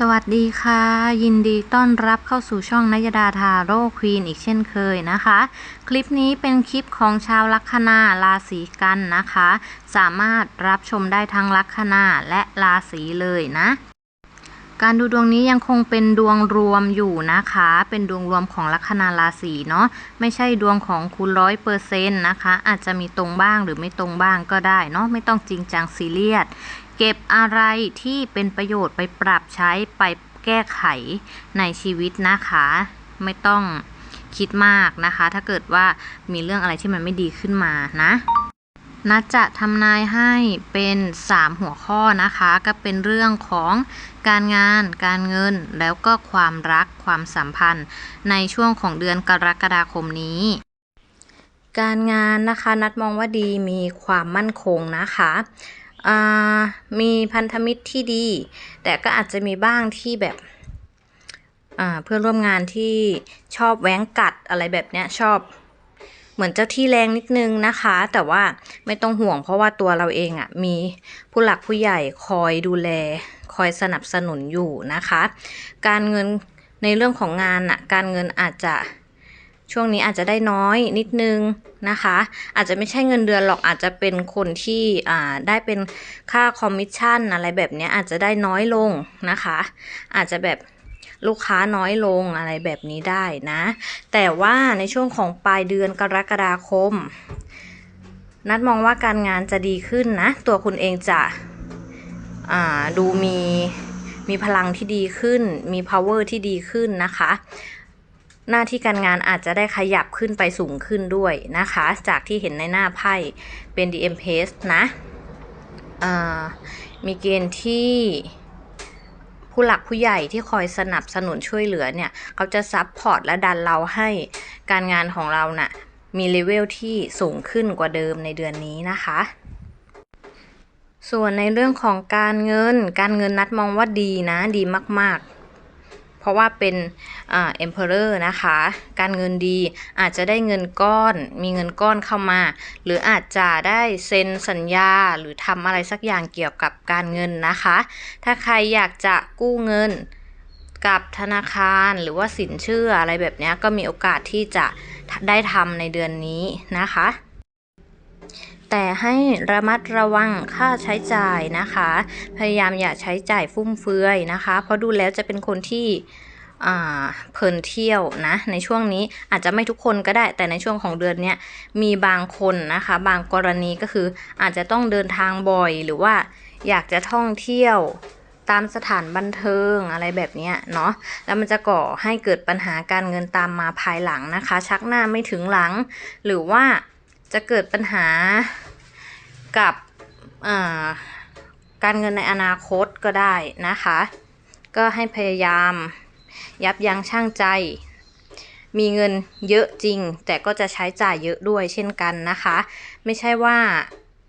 สวัสดีค่ะ ยินดีต้อนรับเข้าสู่ช่องนยดาทาโร่ควีนอีกเช่นเคยนะคะ คลิปนี้เป็นคลิปของชาวลัคนาราศีกันนะคะ สามารถรับชมได้ทั้งลัคนาและราศีเลยนะ การดูดวงนี้ยังคงเป็นดวงรวมอยู่นะคะ เป็นดวงรวมของลัคนาราศีเนาะไม่ใช่ดวงของคุณร้อยเปอร์เซ็นต์นะคะ อาจจะมีตรงบ้างหรือไม่ตรงบ้างก็ได้เนาะไม่ต้องจริงจังซีเรียส เก็บอะไรที่เป็นประโยชน์ไปปรับใช้ไปแก้ไขในชีวิตนะคะ ไม่ต้องคิดมากนะคะ ถ้าเกิดว่ามีเรื่องอะไรที่มันไม่ดีขึ้นมานะนัดจะทำนายให้เป็น 3 หัวข้อนะคะ ก็เป็นเรื่องของการงาน การเงิน แล้วก็ความรักความสัมพันธ์ ในช่วงของเดือนกรกฎาคมนี้ การงานนะคะ นัดมองว่าดีมีความมั่นคงนะคะ มีพันธมิตรที่ดี แต่ก็อาจจะมีบ้างที่แบบเพื่อนร่วมงานที่ชอบแหว้งกัดอะไรแบบเนี้ยชอบเหมือนเจ้าที่แรงนิดนึงนะคะ แต่ว่าไม่ต้องห่วงเพราะว่าตัวเราเองอะ่ะมีผู้หลักผู้ใหญ่คอยดูแล คอยสนับสนุนอยู่นะคะ การเงินในเรื่องของงานอะ่ะการเงินอาจจะ ช่วงนี้อาจจะได้น้อยนิดนึงนะคะ อาจจะไม่ใช่เงินเดือนหรอกอาจจะเป็นคนที่ได้เป็นค่าคอมมิชชั่นอะไรแบบนี้อาจจะได้น้อยลงนะคะ อาจจะแบบลูกค้าน้อยลงอะไรแบบนี้ได้นะ แต่ว่าในช่วงของปลายเดือนกรกฎาคม นัดมองว่าการงานจะดีขึ้นนะ ตัวคุณเองจะดูมีมีพลังที่ดีขึ้น มี power ที่ดีขึ้นนะคะ หน้าที่การงานอาจจะได้ขยับขึ้นไปสูงขึ้นด้วยนะคะ จากที่เห็นในหน้าไพ่เป็น DM p a s e นะมีเกณฑ์ที่ผู้หลักผู้ใหญ่ที่คอยสนับสนุนช่วยเหลือเนี่ย เขาจะซับพอร์ตและดันเราให้การงานของเราน่ะมีเลเวลที่สูงขึ้นกว่าเดิมในเดือนนี้นะคะ ส่วนในเรื่องของการเงิน การเงินนัดมองว่าดีนะ ดีมากๆ เพราะว่าเป็นเอ่า emperor นะคะ การเงินดีอาจจะได้เงินก้อน มีเงินก้อนเข้ามา หรืออาจจะได้เซ็นสัญญาหรือทำอะไรสักอย่างเกี่ยวกับการเงินนะคะ ถ้าใครอยากจะกู้เงินกับธนาคารหรือว่าสินเชื่ออะไรแบบนี้ก็มีโอกาสที่จะได้ทำในเดือนนี้นะคะ แต่ให้ระมัดระวังค่าใช้จ่ายนะคะ พยายามอย่าใช้จ่ายฟุ่มเฟือยนะคะ เพราะดูแล้วจะเป็นคนที่เพลินเที่ยวนะในช่วงนี้อาจจะไม่ทุกคนก็ได้ แต่ในช่วงของเดือนนี้มีบางคนนะคะ บางกรณีก็คืออาจจะต้องเดินทางบ่อย หรือว่าอยากจะท่องเที่ยวตามสถานบันเทิงอะไรแบบนี้เนาะแล้วมันจะก่อให้เกิดปัญหาการเงินตามมาภายหลังนะคะ ชักหน้าไม่ถึงหลัง หรือว่าจะเกิดปัญหา กับาการเงินในอนาคตก็ได้นะคะ ก็ให้พยายาม ยับยั้งชั่งใจ มีเงินเยอะจริง แต่ก็จะใช้จ่ายเยอะด้วยเช่นกันนะคะ ไม่ใช่ว่า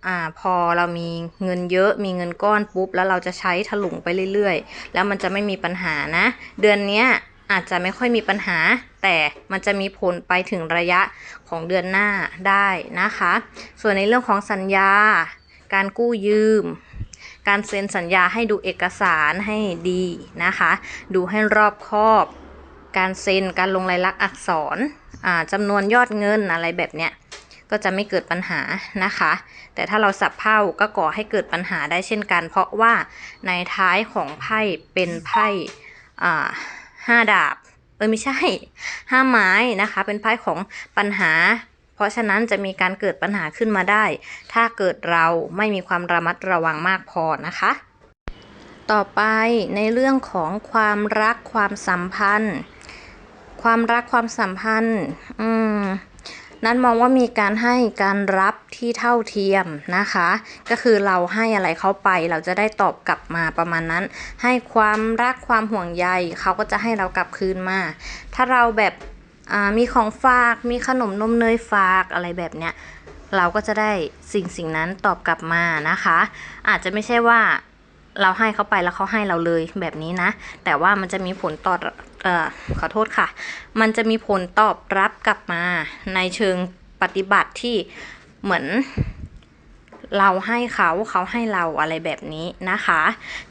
อ่าพอเรามีเงินเยอะมีเงินก้อนปุ๊บ แล้วเราจะใช้ถลุงไปเรื่อยๆ แล้วมันจะไม่มีปัญหานะ เดือนเนี้ย อาจจะไม่ค่อยมีปัญหา แต่มันจะมีผลไปถึงระยะของเดือนหน้าได้นะคะ ส่วนในเรื่องของสัญญา การกู้ยืม การเซ็นสัญญาให้ดูเอกสารให้ดีนะคะ ดูให้รอบคอบ การเซ็นการลงลายลักษณ์อักษรจำนวนยอดเงินอะไรแบบเนี้ยก็จะไม่เกิดปัญหานะคะ แต่ถ้าเราสับเพ่าก็ก่อให้เกิดปัญหาได้เช่นกัน เพราะว่าในท้ายของไพ่เป็นไพ่อ่า ห้าดาบเออไม่ใช่ห้าไม้นะคะ เป็นไพ่ของปัญหา เพราะฉะนั้นจะมีการเกิดปัญหาขึ้นมาได้ ถ้าเกิดเราไม่มีความระมัดระวังมากพอนะคะ ต่อไปในเรื่องของความรักความสัมพันธ์ ความรักความสัมพันธ์ อืม นัดมองว่ามีการให้การรับที่เท่าเทียมนะคะ ก็คือเราให้อะไรเขาไป เราจะได้ตอบกลับมาประมาณนั้น ให้ความรักความห่วงใยเขาก็จะให้เรากลับคืนมา ถ้าเราแบบมีของฝากมีขนมนมเนยฝากอะไรแบบเนี้ยเราก็จะได้สิ่งสิ่งนั้นตอบกลับมานะคะ อาจจะไม่ใช่ว่า เราให้เขาไปแล้วเขาให้เราเลยแบบนี้นะ แต่ว่ามันจะมีผลต่อเออขอโทษค่ะ มันจะมีผลตอบรับกลับมาในเชิงปฏิบัติที่เหมือนเราให้เขาเขาให้เราอะไรแบบนี้นะคะ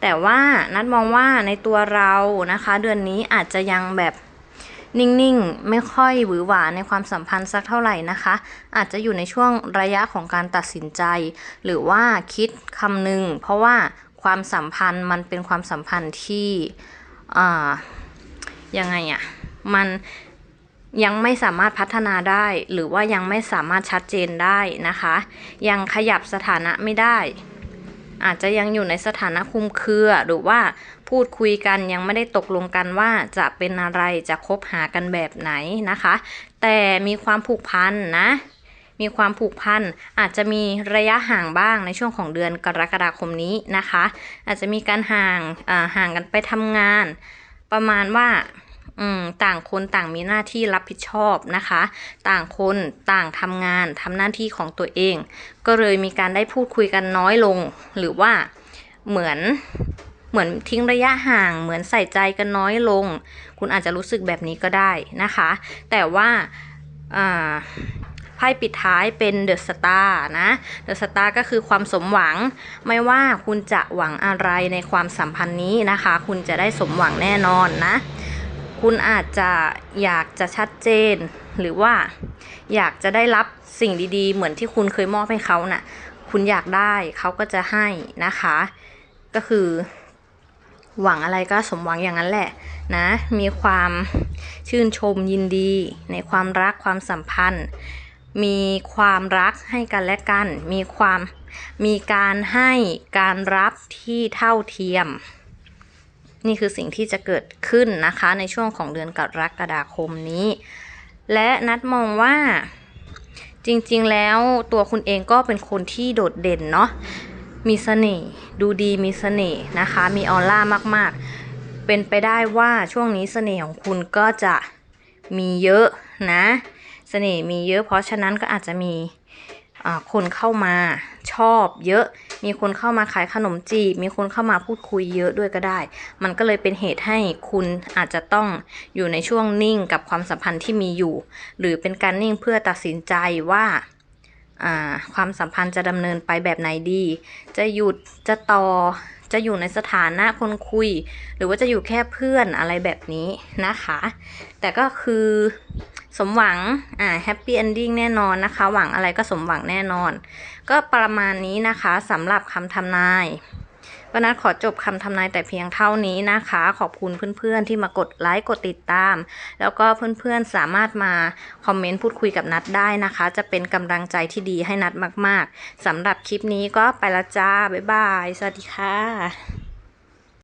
แต่ว่านัดมองว่าในตัวเรานะคะ เดือนนี้อาจจะยังแบบนิ่งๆ ไม่ค่อยหวือหวาในความสัมพันธ์สักเท่าไหร่นะคะ อาจจะอยู่ในช่วงระยะของการตัดสินใจ หรือว่าคิดคำนึง เพราะว่า ความสัมพันธ์มันเป็นความสัมพันธ์ที่ยังไงอะมันยังไม่สามารถพัฒนาได้ หรือว่ายังไม่สามารถชัดเจนได้นะคะ ยังขยับสถานะไม่ได้ อาจจะยังอยู่ในสถานะคุมเครือ หรือว่าพูดคุยกันยังไม่ได้ตกลงกันว่าจะเป็นอะไรจะคบหากันแบบไหนนะคะ แต่มีความผูกพันนะ มีความผูกพันอาจจะมีระยะห่างบ้างในช่วงของเดือนกรกฎาคมนี้นะคะ อาจจะมีการห่างอ่าห่างกันไปทำงาน ประมาณว่าต่างคนต่างมีหน้าที่รับผิดชอบนะคะ ต่างคนต่างทำงานทำหน้าที่ของตัวเอง ก็เลยมีการได้พูดคุยกันน้อยลง หรือว่าเหมือนเหมือนทิ้งระยะห่าง เหมือนใส่ใจกันน้อยลง คุณอาจจะรู้สึกแบบนี้ก็ได้นะคะ แต่ว่า พ่ปิดท้ายเป็นเดอะสตาร์นะเดอะสตาร์ก็คือความสมหวัง ไม่ว่าคุณจะหวังอะไรในความสัมพันธ์นี้นะคะ คุณจะได้สมหวังแน่นอนนะ คุณอาจจะอยากจะชัดเจน หรือว่าอยากจะได้รับสิ่งดีๆ เหมือนที่คุณเคยมอบให้เขาน่ะ คุณอยากได้เขาก็จะให้นะคะ ก็คือหวังอะไรก็สมหวังอย่างนั้นแหละนะ มีความชื่นชมยินดีในความรักความสัมพันธ์ มีความรักให้กันและกัน มีความมีการให้การรับที่เท่าเทียม นี่คือสิ่งที่จะเกิดขึ้นนะคะในช่วงของเดือนกรกฎาคมนี้ และนัดมองว่าจริงๆแล้วตัวคุณเองก็เป็นคนที่โดดเด่นเนาะมีเสน่ห์ดูดีมีเสน่ห์นะคะ มีออร่ามากๆ เป็นไปได้ว่าช่วงนี้เสน่ห์ของคุณก็จะมีเยอะนะ สน่ห์มีเยอะ เพราะฉะนั้นก็อาจจะมีคนเข้ามาชอบเยอะ มีคนเข้ามาขายขนมจีบ มีคนเข้ามาพูดคุยเยอะด้วยก็ได้ มันก็เลยเป็นเหตุให้คุณอาจจะต้องอยู่ในช่วงนิ่งกับความสัมพันธ์ที่มีอยู่ หรือเป็นการนิ่งเพื่อตัดสินใจว่าความสัมพันธ์จะดำเนินไปแบบไหนดี จะหยุด จะต่อ จะอยู่ในสถานะคนคุย หรือว่าจะอยู่แค่เพื่อนอะไรแบบนี้นะคะ แต่ก็คือสมหวัง อ่าแฮปปี้เอนดิ้งแน่นอนนะคะ หวังอะไรก็สมหวังแน่นอน ก็ประมาณนี้นะคะสำหรับคำทำนาย ก็นัดขอจบคำทำนายแต่เพียงเท่านี้นะคะ ขอบคุณเพื่อนๆที่มากดไลค์กดติดตาม แล้วก็เพื่อนๆสามารถมาคอมเมนต์พูดคุยกับนัดได้นะคะ จะเป็นกำลังใจที่ดีให้นัดมาก ๆสำหรับคลิปนี้ก็ไปละจ้า บ๊ายบาย สวัสดีค่ะ